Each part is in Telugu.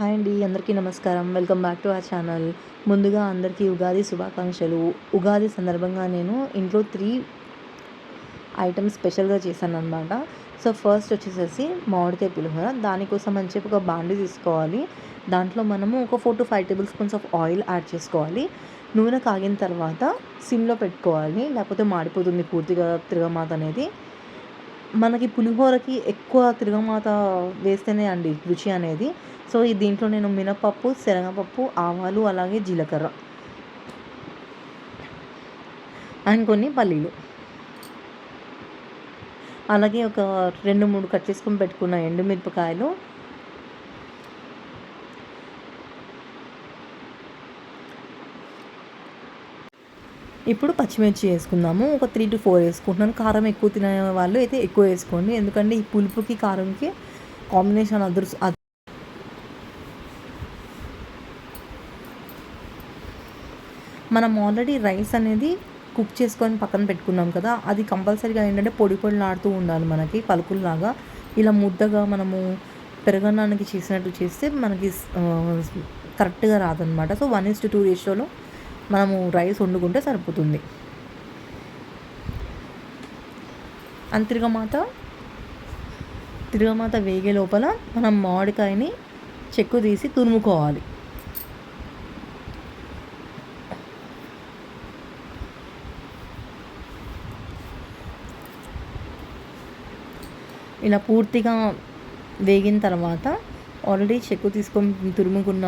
హాయ్ అండి అందరికీ నమస్కారం. Welcome back to our channel. ముందుగా అందరికీ ఉగాది శుభాకాంక్షలు. ఉగాది సందర్భంగా నేను ఇంట్లో త్రీ ఐటమ్స్ స్పెషల్గా చేశాను అనమాట సో ఫస్ట్ వచ్చేసేసి మామిడికాయ పులిహోర. దానికోసం అని చెప్పి ఒక బాండి తీసుకోవాలి. దాంట్లో మనము ఒక four to five tablespoons of oil add చేసుకోవాలి. నూనె కాగిన తర్వాత సిమ్లో పెట్టుకోవాలి. లేకపోతే మాడిపోతుంది పూర్తిగా తిరగమాత అనేది. మనకి పులిహోరకి ఎక్కువ తిరగమాత వేస్తేనే అండి రుచి అనేది. సో ఈ దీంట్లో నేను మినపప్పు శనగపప్పు ఆవాలు అలాగే జీలకర్ర అండ్ కొన్ని పల్లీలు. అలాగే ఒక రెండు మూడు కట్ చేసుకొని పెట్టుకున్న ఎండుమిరపకాయలు. ఇప్పుడు పచ్చిమిర్చి వేసుకుందాము. ఒక త్రీ టు ఫోర్ వేసుకుంటున్నాను. కారం ఎక్కువ తినే వాళ్ళు అయితే ఎక్కువ వేసుకోండి. ఎందుకంటే ఈ పులుపుకి కారంకి కాంబినేషన్ అదృ మనం ఆల్రెడీ రైస్ అనేది కుక్ చేసుకొని పక్కన పెట్టుకున్నాం కదా అది కంపల్సరీగా ఏంటంటే పొడి పొడిలాడుతూ ఉండాలి మనకి పలుకుల్లాగా. ఇలా ముద్దగా మనము పెరగన్నానికి చేసినట్టు చేస్తే మనకి కరెక్ట్గా రాదనమాట so one is to two రేషియోలో మనము రైస్ వండుకుంటే సరిపోతుంది. అండ్ తిరగమాత తిరగమాత వేగే లోపల మనం మామిడికాయని చెక్కు తీసి తురుముకోవాలి. ఇలా పూర్తిగా వేగిన తర్వాత ఆల్రెడీ చెక్కు తీసుకొని తురుముకున్న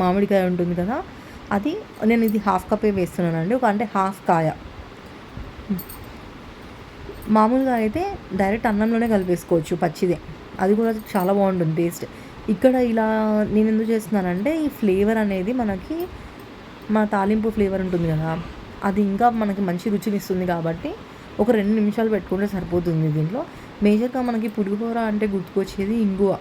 మామిడికాయ ఉంటుంది కదా అది నేను ఇది హాఫ్ కప్పే వేస్తున్నానండి. ఒక అంటే హాఫ్ కాయ. మామూలుగా అయితే డైరెక్ట్ అన్నంలోనే కలిపేసుకోవచ్చు పచ్చిదే. అది కూడా చాలా బాగుంటుంది టేస్ట్ ఇక్కడ ఇలా నేను ఎందుకు చేస్తున్నానంటే ఈ ఫ్లేవర్ అనేది మనకి మన తాలింపు ఫ్లేవర్ ఉంటుంది కదా అది ఇంకా మనకి మంచి రుచిని ఇస్తుంది కాబట్టి ఒక రెండు నిమిషాలు పెట్టుకుంటే సరిపోతుంది దీంట్లో. మేజర్గా మనకి పులిహోర అంటే గుర్తుకొచ్చేది ఇంగువ.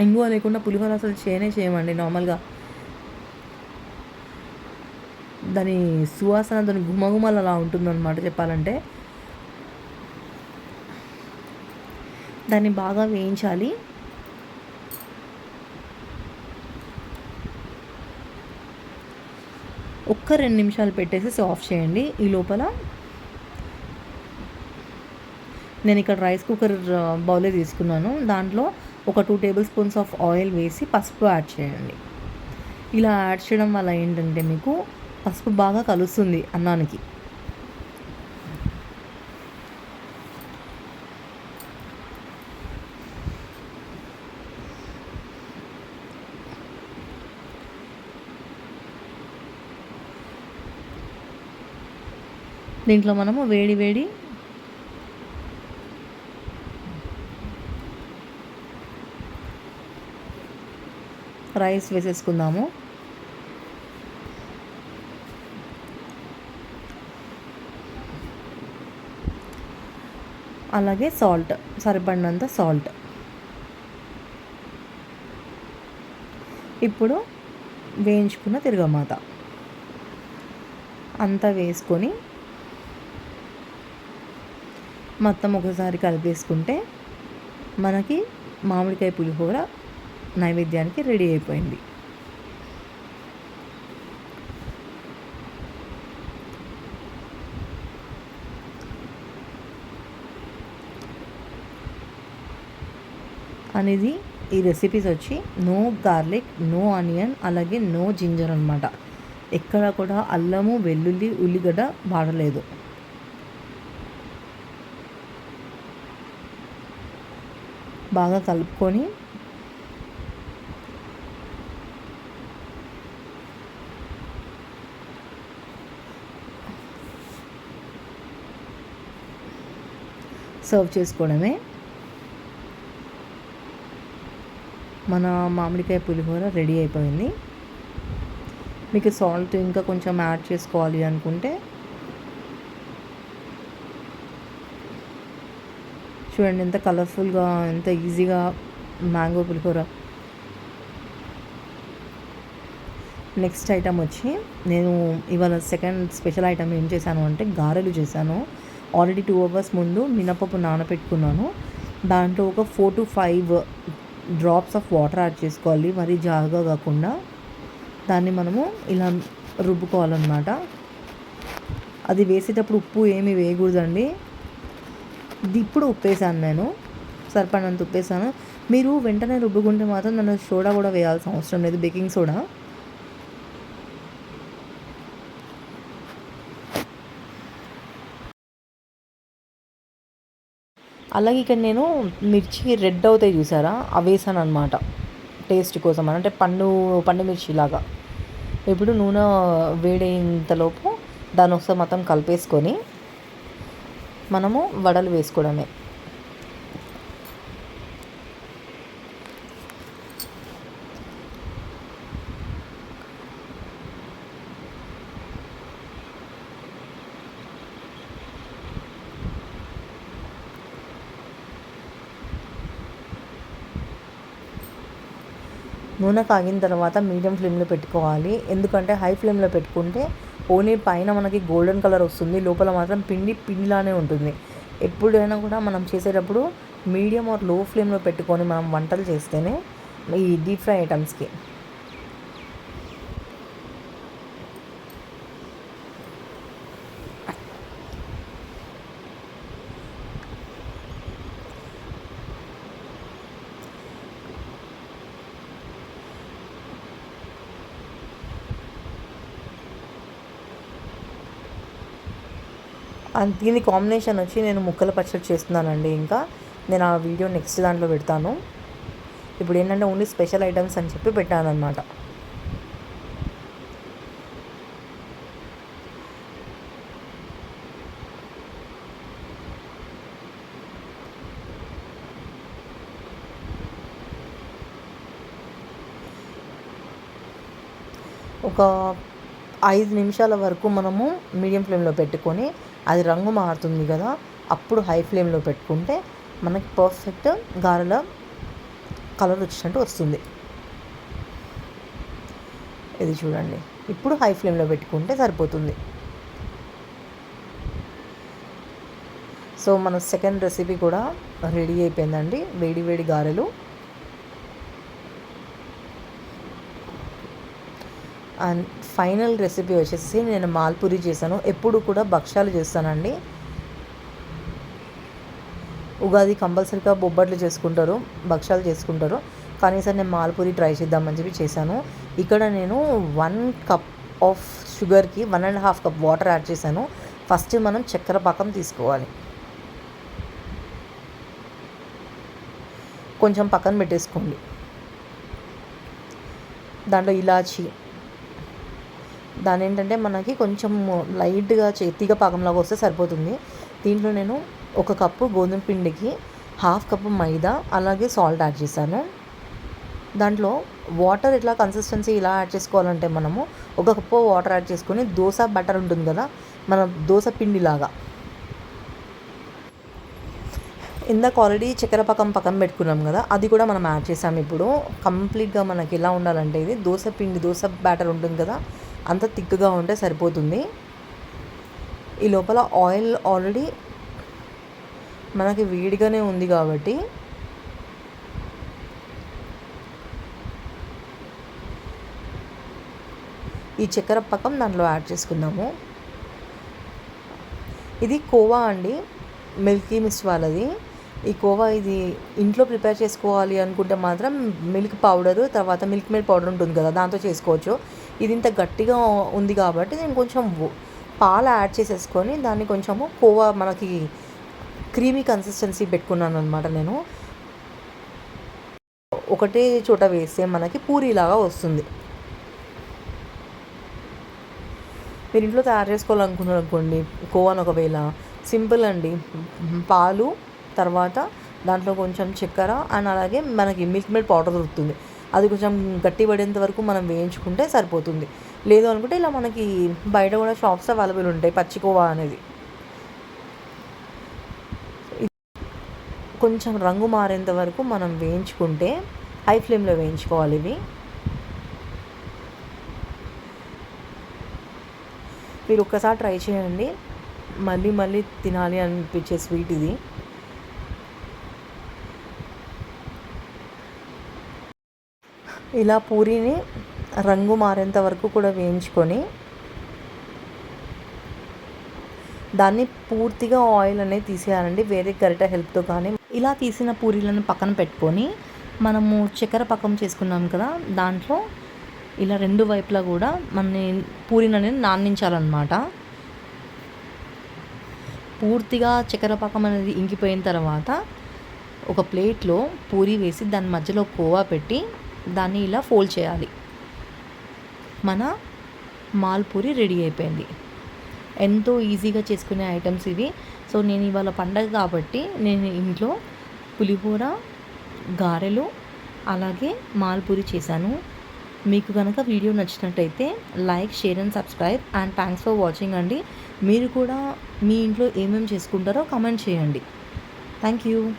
ఇంగువ లేకుండా పులిహోర అసలు చేయనే చేయమండి నార్మల్గా. దాని సువాసన దాని గుమగుమలు అలా ఉంటుందన్నమాట చెప్పాలంటే. దాన్ని బాగా వేయించాలి. ఒక్క రెండు నిమిషాలు పెట్టేసి ఆఫ్ చేయండి. ఈ లోపల నేను ఇక్కడ రైస్ కుక్కర్ బౌలే తీసుకున్నాను. దాంట్లో ఒక two tablespoons of oil వేసి పసుపు యాడ్ చేయండి. ఇలా యాడ్ చేయడం వల్ల ఏంటంటే మీకు పసుపు బాగా కలుస్తుంది అన్నానికి. దీంట్లో మనము వేడి వేడి రైస్ వేసేసుకుందాము. అలాగే సాల్ట్ సరిపడినంత సాల్ట్. ఇప్పుడు వేయించుకున్న తిరగమాత. అంతా వేసుకొని మొత్తం ఒకసారి కలిపేసుకుంటే మనకి మామిడికాయ పులిహోర నైవేద్యానికి రెడీ అయిపోయింది. అనేది ఈ రెసిపీస్ వచ్చి నో గార్లిక్ నో ఆనియన్ అలాగే నో జింజర్ అనమాట ఎక్కడ కూడా అల్లము వెల్లుల్లి ఉల్లిగడ్డ వాడలేదు. బాగా కలుపుకొని సర్వ్ చేసుకోవడమే. మన మామిడికాయ పులిహోర రెడీ అయిపోయింది. మీకు సాల్ట్ ఇంకా కొంచెం యాడ్ చేసుకోవాలి అనుకుంటే. చూడండి ఎంత కలర్ఫుల్గా ఎంత ఈజీగా మ్యాంగో పులిహోర. నెక్స్ట్ ఐటమ్ వచ్చి నేను ఇవాళ సెకండ్ స్పెషల్ ఐటమ్ ఏం చేశాను అంటే గారెలు చేశాను. ఆల్రెడీ టూ అవర్స్ ముందు మినపప్పు నానబెట్టుకున్నాను దాంట్లో ఒక four to five drops of water add చేసుకోవాలి. మరి జారుగా కాకుండా దాన్ని మనము ఇలా రుబ్బుకోవాలన్నమాట. అది వేసేటప్పుడు ఉప్పు ఏమి వేయకూడదండి. ఇప్పుడు ఉప్పేసాను నేను. సరిపడినంత ఉప్పేసాను. మీరు వెంటనే రుబ్బుకుంటే మాత్రం నన్ను సోడా కూడా వేయాల్సిన అవసరం లేదు. Baking soda. అలాగే ఇక్కడ నేను మిర్చి రెడ్ అవుతాయి చూసారా? అవేసాను అనమాట టేస్ట్ కోసం అంటే పండు పండు మిర్చి లాగా. ఇప్పుడు నూనె వేడేంతలోపు దాని ఒకసారి మొత్తం కలిపేసుకొని మనము వడలు వేసుకోవడమే. నూనె కాగిన తర్వాత మీడియం ఫ్లేమ్లో పెట్టుకోవాలి. ఎందుకంటే హై ఫ్లేమ్లో పెట్టుకుంటే ఓన్లీ పైన మనకి గోల్డెన్ కలర్ వస్తుంది. లోపల మాత్రం పిండి పిండిలానే ఉంటుంది. ఎప్పుడైనా కూడా మనం చేసేటప్పుడు మీడియం ఆర్లో ఫ్లేమ్లో పెట్టుకొని మనం వంటలు చేస్తేనే ఈ డీప్ ఫ్రై ఐటమ్స్కి దీని కాంబినేషన్ వచ్చి నేను ముక్కల పచ్చడి చేస్తున్నానండి ఇంకా. నేను ఆ వీడియో నెక్స్ట్ దాంట్లో పెడతాను. ఇప్పుడు ఏంటంటే ఓన్లీ స్పెషల్ ఐటమ్స్ అని చెప్పి పెట్టాను అనమాట ఒక ఐదు నిమిషాల వరకు మనము మీడియం ఫ్లేమ్లో పెట్టుకొని అది రంగు మారుతుంది కదా అప్పుడు హై ఫ్లేమ్లో పెట్టుకుంటే మనకి పర్ఫెక్ట్ గారెల కలర్ వచ్చినట్టు వస్తుంది. ఇది చూడండి. ఇప్పుడు హై ఫ్లేమ్లో పెట్టుకుంటే సరిపోతుంది. సో మన సెకండ్ రెసిపీ కూడా రెడీ అయిపోయిందండి. వేడి వేడి గారెలు. అండ్ ఫైనల్ రెసిపీ వచ్చేసి నేను మాల్పూరి చేశాను. ఎప్పుడు కూడా భక్ష్యాలు చేస్తానండి. ఉగాది కంపల్సరీగా బొబ్బట్లు చేసుకుంటారు భక్ష్యాలు చేసుకుంటారు. కనీసం నేను మాల్పూరి ట్రై చేద్దామని చెప్పి చేశాను. ఇక్కడ నేను వన్ కప్ ఆఫ్ షుగర్కి one and half cup water add చేశాను. ఫస్ట్ మనం చక్కెర పాకం తీసుకోవాలి. కొంచెం పక్కన పెట్టేసుకోండి. దాంట్లో ఇలాచి దాని ఏంటంటే మనకి కొంచెం లైట్గా తీగ పాకంలాగా వస్తే సరిపోతుంది. దీంట్లో నేను ఒక కప్పు గోధుమ పిండికి హాఫ్ కప్పు మైదా అలాగే సాల్ట్ యాడ్ చేశాను. దాంట్లో వాటర్ ఇట్లా కన్సిస్టెన్సీ ఇలా యాడ్ చేసుకోవాలంటే మనము ఒక కప్పు వాటర్ యాడ్ చేసుకొని దోశ బటర్ ఉంటుంది కదా మన దోశ పిండిలాగా. ఇందాక ఆల్రెడీ చక్కెర పక్కం పక్కన పెట్టుకున్నాం కదా అది కూడా మనం యాడ్ చేసాం ఇప్పుడు. కంప్లీట్గా మనకి ఎలా ఉండాలంటే ఇది దోశ పిండి దోశ బ్యాటర్ ఉంటుంది కదా అంత థిక్గా ఉంటే సరిపోతుంది. ఈ లోపల ఆయిల్ ఆల్రెడీ మనకి వేడిగానే ఉంది కాబట్టి ఈ చక్కెర పక్కం దాంట్లో యాడ్ చేసుకుందాము. ఇది కోవా అండి మిల్కీ మిస్ట్ వాళ్ళది. ఈ కోవా ఇది ఇంట్లో ప్రిపేర్ చేసుకోవాలి అనుకుంటే మాత్రం మిల్క్ పౌడరు తర్వాత మిల్క్ మేడ్ పౌడర్ ఉంటుంది కదా దాంతో చేసుకోవచ్చు. ఇది ఇంత గట్టిగా ఉంది కాబట్టి నేను కొంచెం పాలు యాడ్ చేసేసుకొని దాన్ని కొంచెము కోవా మనకి క్రీమీ కన్సిస్టెన్సీ పెట్టుకున్నాను అనమాట నేను. ఒకటే చోట వేస్తే మనకి పూరీలాగా వస్తుంది. మీరు ఇంట్లో తయారు చేసుకోవాలనుకున్నారు అనుకోండి కోవాను ఒకవేళ సింపుల్ అండి. పాలు తర్వాత దాంట్లో కొంచెం చక్కెర అండ్ అలాగే మనకి మిల్క్ మేడ్ పౌడర్ దొరుకుతుంది. అది కొంచెం గట్టి పడేంత వరకు మనం వేయించుకుంటే సరిపోతుంది. లేదు అనుకుంటే ఇలా మనకి బయట కూడా షాప్స్ అవైలబుల్ ఉంటాయి పచ్చికోవా అనేది. కొంచెం రంగు మారేంత వరకు మనం వేయించుకుంటే హై ఫ్లేమ్లో వేయించుకోవాలి ఇవి. మీరు ఒక్కసారి ట్రై చేయండి. మళ్ళీ మళ్ళీ తినాలి అనిపించే స్వీట్ ఇది. ఇలా పూరీని రంగు మారేంత వరకు కూడా వేయించుకొని దాన్ని పూర్తిగా ఆయిల్ అనేది తీసేయాలండి. వేరే గరిట హెల్ప్తో కానీ ఇలా తీసిన పూరీలను పక్కన పెట్టుకొని మనము చక్కెర పక్కం చేసుకున్నాం కదా దాంట్లో ఇలా రెండు వైపులా కూడా మన పూరీని అనేది నానించాలన్నమాట పూర్తిగా చక్కెర పాకం అనేది ఇంకిపోయిన తర్వాత ఒక ప్లేట్లో పూరి వేసి దాని మధ్యలో కోవా పెట్టి దాన్ని ఇలా ఫోల్డ్ చేయాలి. మన మాల్పూరి రెడీ అయిపోయింది. ఎంతో ఈజీగా చేసుకునే ఐటమ్స్ ఇవి. సో నేను ఇవాళ పండగ కాబట్టి నేను ఇంట్లో పులిహోర గారెలు అలాగే మాల్పూరి చేశాను. మీకు కనుక వీడియో నచ్చినట్టయితే like share and subscribe. And thanks for watching అండి. మీరు కూడా మీ ఇంట్లో ఏమేమి చేసుకుంటారో కమెంట్ చేయండి. Thank you.